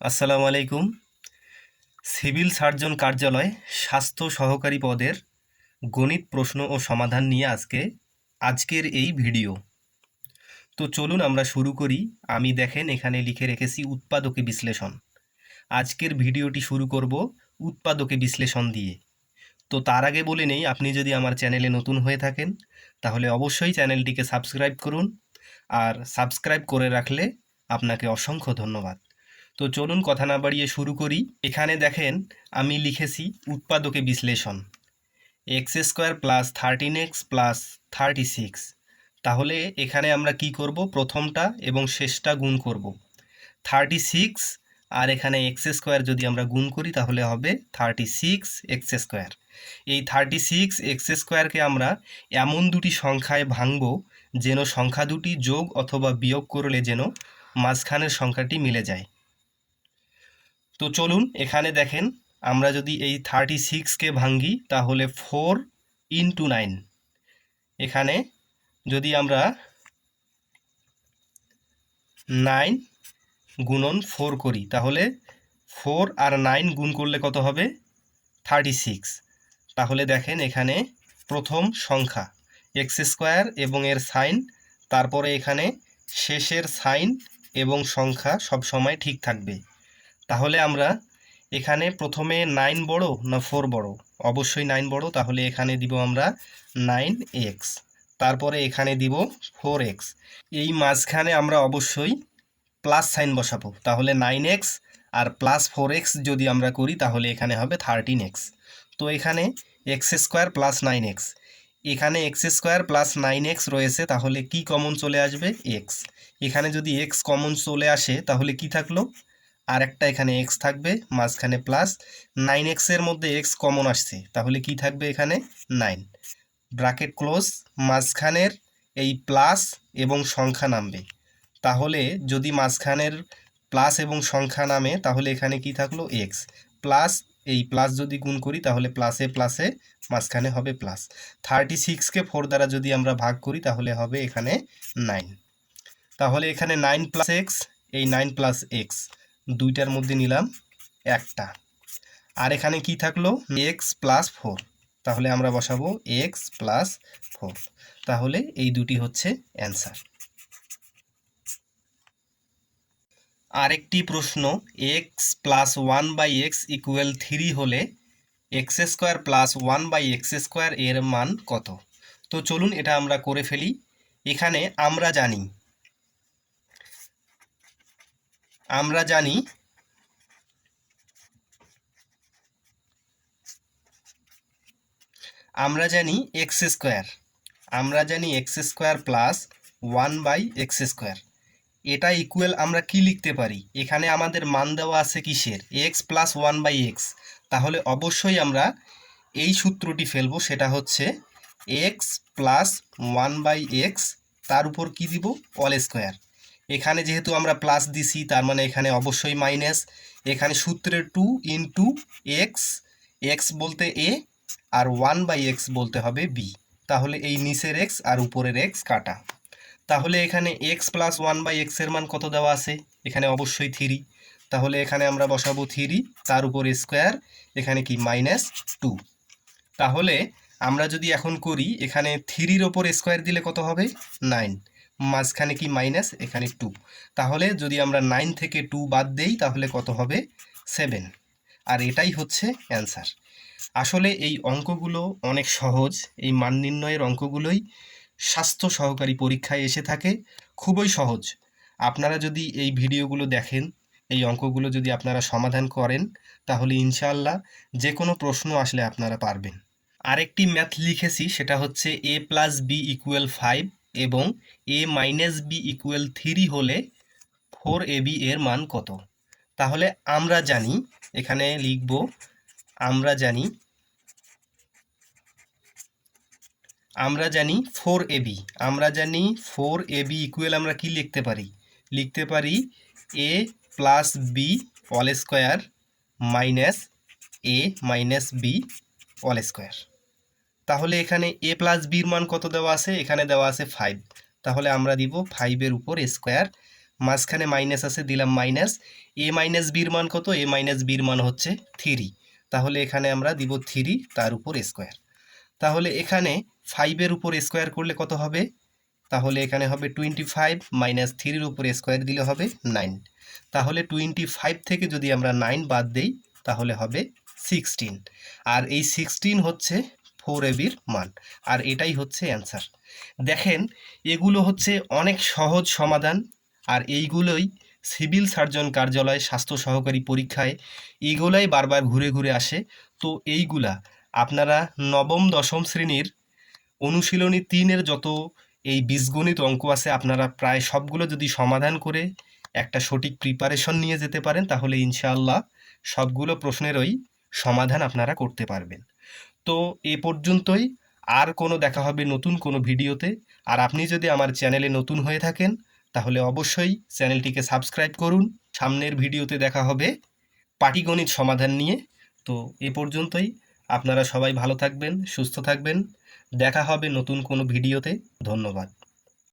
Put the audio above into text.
আসসালামু আলাইকুম। Civil surgeon কার্যালয় স্বাস্থ্য সহকারী পদের গণিত প্রশ্ন ও সমাধান নিয়ে আজকে, আজকের এই ভিডিও। তো চলুন আমরা শুরু করি। আমি দেখেন, এখানে লিখে রেখেছি উৎপাদকে বিশ্লেষণ। আজকের ভিডিওটি শুরু করব উৎপাদকে বিশ্লেষণ দিয়ে। তো তার আগে বলে নেই, আপনি যদি আমার চ্যানেলে নতুন হয়ে থাকেন, তাহলে অবশ্যই চ্যানেলটিকে সাবস্ক্রাইব করুন। আর সাবস্ক্রাইব করে রাখলে আপনাকে অসংখ্য ধন্যবাদ। তো চলুন কথা না বাড়িয়ে শুরু করি। এখানে দেখেন আমি লিখেছি উৎপাদকে বিশ্লেষণ। X square plus thirteen x plus thirty six তাহলে এখানে আমরা কি করব? প্রথমটা এবং শেষটা গুণ করব। থার্টি সিক্স আর এখানে এক্স স্কোয়ার যদি আমরা গুণ করি, তাহলে হবে থার্টি সিক্স এক্স স্কোয়ার এই থার্টি সিক্স এক্স স্কোয়ারকে আমরা এমন দুটি সংখ্যায় ভাঙব যেন সংখ্যা দুটি যোগ অথবা বিয়োগ করলে যেন মাঝখানের সংখ্যাটি মিলে যায়। তো চলুন, এখানে দেখেন, আমরা যদি এই থার্টি সিক্সকে ভাঙ্গি, তাহলে ফোর ইন্টু নাইন এখানে যদি আমরা নাইন গুণন ফোর করি, তাহলে ফোর আর নাইন গুণ করলে কত হবে? থার্টি সিক্স তাহলে দেখেন, এখানে প্রথম সংখ্যা এক্স স্কোয়ার এবং এর সাইন তারপরে এখানে শেষের সাইন এবং সংখ্যা সব সময় ঠিক থাকবে। তাহলে আমরা এখানে প্রথমে নাইন বড় না ফোর বড়? অবশ্যই নাইন বড়, তাহলে এখানে দিব আমরা নাইন এক্স তারপরে এখানে দিব ফোর এক্স এই মাঝখানে আমরা অবশ্যই প্লাস সাইন বসাবো। তাহলে নাইন এক্স আর প্লাস ফোর এক্স যদি আমরা করি, তাহলে এখানে হবে থার্টিন এক্স তো এখানে x square plus nine x এখানে x square plus nine x রয়েছে, তাহলে কি কমন চলে আসবে? এক্স এখানে যদি এক্স কমন চলে আসে, তাহলে কি থাকল? আর একটা এখানে এক্স থাকবে, মাঝখানে প্লাস নাইন এক্সের মধ্যে এক্স কমন আসছে। তাহলে কি থাকবে এখানে? নাইন ব্রাকেট ক্লোজ মাঝখানের এই প্লাস এবং সংখ্যা নামবে। তাহলে যদি মাঝখানের প্লাস এবং সংখ্যা নামে, তাহলে এখানে কি থাকল? এক্স প্লাস এই প্লাস যদি গুণ করি, তাহলে প্লাসে প্লাসে মাঝখানে হবে প্লাস থার্টি সিক্সকে ফোর দ্বারা যদি আমরা ভাগ করি, তাহলে হবে এখানে নাইন তাহলে এখানে নাইন প্লাস এক্স এই নাইন প্লাস এক্স দুইটার মধ্যে নিলাম একটা। আর এখানে কি থাকল? X plus four. তাহলে আমরা বসাবো এক্স প্লাস ফোর। তাহলে এই দুটি হচ্ছে অ্যান্সার। আরেকটি প্রশ্ন, x plus one by x equal three হলে x square plus one by x square এর মান কত? তো চলুন এটা আমরা করে ফেলি। এখানে আমরা জানি আমরা জানি আমরা জানি এক্স স্কোয়ার। আমরা জানি x square plus one by x square. এটা ইকুয়াল আমরা কি লিখতে পারি? এখানে আমাদের মান দেওয়া আছে কিসের? X plus one by x. তাহলে অবশ্যই আমরা এই সূত্রটি ফেলব, সেটা হচ্ছে x plus one by x. তার উপর কি দিব? All square. এখানে যেহেতু আমরা প্লাস দিছি, তার মানে এখানে অবশ্যই মাইনাস এখানে সূত্রে টু ইন্টু এক্স এক্স বলতে এ আর ওয়ান বাই এক্স বলতে হবে বি তাহলে এই নিচের এক্স আর উপরের এক্স কাটা। তাহলে এখানে এক্স প্লাস ওয়ান বাই এক্সের মান কত দেওয়া আছে? এখানে অবশ্যই থ্রি তাহলে এখানে আমরা বসাবো থ্রি তার উপর স্কোয়ার এখানে কি মাইনাস টু তাহলে আমরা যদি এখন করি, এখানে থ্রির ওপর স্কোয়ার দিলে কত হবে? নাইন মাঝখানে কি মাইনাস এখানে টু তাহলে যদি আমরা নাইন থেকে টু বাদ দেই, তাহলে কত হবে? সেভেন আর এটাই হচ্ছে অ্যান্সার আসলে এই অঙ্কগুলো অনেক সহজ। এই মান নির্ণয়ের অঙ্কগুলোই স্বাস্থ্য সহকারী পরীক্ষায় এসে থাকে। খুবই সহজ। আপনারা যদি এই ভিডিওগুলো দেখেন, এই অঙ্কগুলো যদি আপনারা সমাধান করেন, তাহলে ইনশাআল্লাহ যে কোনো প্রশ্ন আসলে আপনারা পারবেন। আরেকটি ম্যাথ লিখেছি, সেটা হচ্ছে a plus b equal five এবং a minus b equal three হলে ফোর এ বি এর মান কত? তাহলে আমরা জানি, এখানে লিখব, আমরা জানি আমরা জানি ফোর এবি আমরা জানি ফোর এবি ইকুয়াল আমরা কি লিখতে পারি? লিখতে পারি a plus b all square minus a minus b all square তাহলে এখানে এ প্লাস বির মান কত দেওয়া আছে? এখানে দেওয়া আছে ফাইভ তাহলে আমরা দিব ফাইভের উপর স্কোয়ার মাঝখানে মাইনাস আছে, দিলাম মাইনাস এ মাইনাস বির মান কত? এ মাইনাস বির মান হচ্ছে থ্রি তাহলে এখানে আমরা দিব থ্রি তার উপর স্কোয়ার তাহলে এখানে ফাইভের উপর স্কোয়ার করলে কত হবে? তাহলে এখানে হবে টোয়েন্টি ফাইভ মাইনাস থ্রির উপর স্কোয়ার দিলে হবে নাইন তাহলে টোয়েন্টি ফাইভ থেকে যদি আমরা নাইন বাদ দেই, তাহলে হবে সিক্সটিন আর এই সিক্সটিন হচ্ছে ফোর এবির মান। আর এটাই হচ্ছে অ্যান্সার। দেখেন, এগুলো হচ্ছে অনেক সহজ সমাধান, আর এইগুলোই সিভিল সার্জন কার্যালয় স্বাস্থ্য সহকারী পরীক্ষায় এইগুলাই বারবার ঘুরে ঘুরে আসে। তো এইগুলা আপনারা নবম, দশম শ্রেণির অনুশীলনী তিনের যত এই বীজগণিত অঙ্ক আছে, আপনারা প্রায় সবগুলো যদি সমাধান করে একটা সঠিক প্রিপারেশন নিয়ে যেতে পারেন, তাহলে ইনশাআল্লাহ সবগুলো প্রশ্নেরই সমাধান আপনারা করতে পারবেন। তো এ পর্যন্তই। আর কোনো দেখা হবে নতুন কোনো ভিডিওতে। আর আপনি যদি আমার চ্যানেলে নতুন হয়ে থাকেন, তাহলে অবশ্যই চ্যানেলটিকে সাবস্ক্রাইব করুন। সামনের ভিডিওতে দেখা হবে পাটিগণিত সমাধান নিয়ে। তো এ পর্যন্তই। আপনারা সবাই ভালো থাকবেন, সুস্থ থাকবেন। দেখা হবে নতুন কোনো ভিডিওতে। ধন্যবাদ।